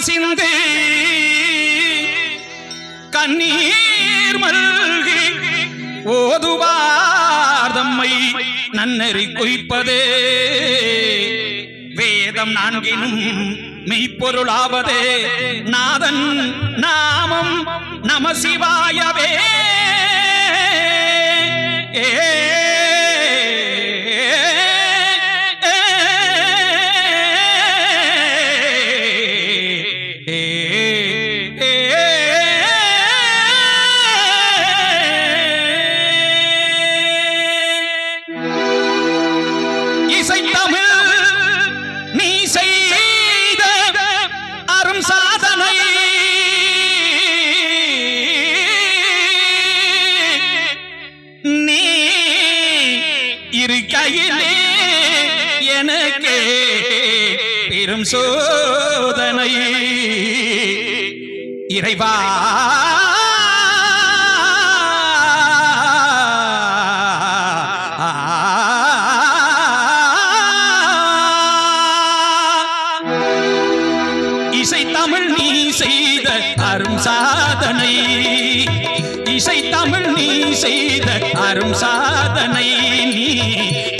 கசிந்து கண்ணீர் மல்கி ஓதுவார் தம்மை நன்னறி குய்ப்பதே வேதம் நான்கினும் மெய்ப்பொருளாவதே. நாதன் நாமம் நம சிவாயவே. இருக்கையிலே எனக்கே பெரும் சோதனை. இறைவா. இசை தமிழ் நீ செய்த அரும் சாதனை. இசை தமிழ் நீ செய்த அரும் சாதனை. நீ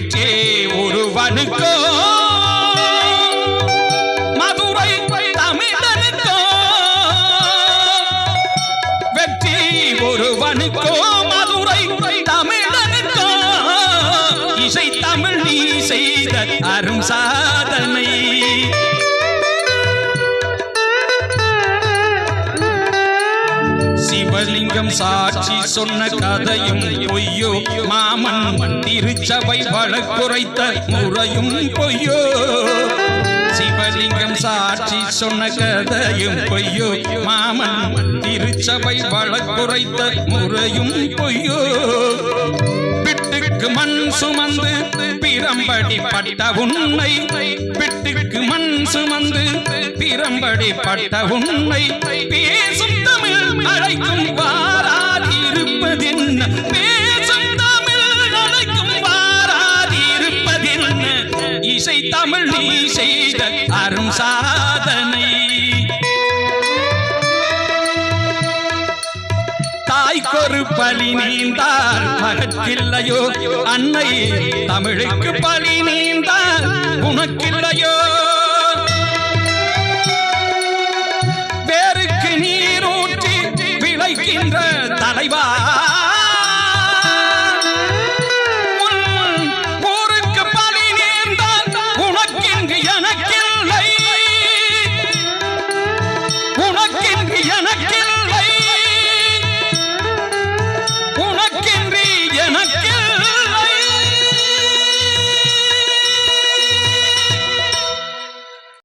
வெற்றே ஒருவனுக்கோ மதுரை தமிழனுக்கோ? வெற்றி ஒருவனுக்கோ? மதுரை தமிழனுக்கோ? இசை தமிழ் நீ செய்த அரும் சாதனை. சிவலிங்கம் சாட்சி சொன்ன கதையும் பொய்யோ. மாமன் திருச்சபை வழக்குரைத்த முறையும் பொய்யோ. சிவலிங்கம் சாட்சி சொன்ன கதையும் பொய்யோ. மாமன் திருச்சபை வழக்குரைத்த முறையும் பொய்யோ. பிட்டுக்கு மண் சுமந்து பிரம்படி பட்ட உன்னை. பிட்டுக்கு மண் சுமந்து பிரம்படி பட்ட உன்னை. பேசும் அழைக்கும் அழைக்கும் வாராதிருப்பதென்ன? பேசும் தமிழ் அழைக்கும் வாராதிருப்பதென்ன? இசை தமிழ் நீ செய்த அரும் சாதனை. தாய்க்கொரு பழி நீந்தால் மகத்தில்லையோ அன்னை தமிழுக்கு பழி நீந்தால் உனக்கில்லையோ? வேருக்கு தலைவா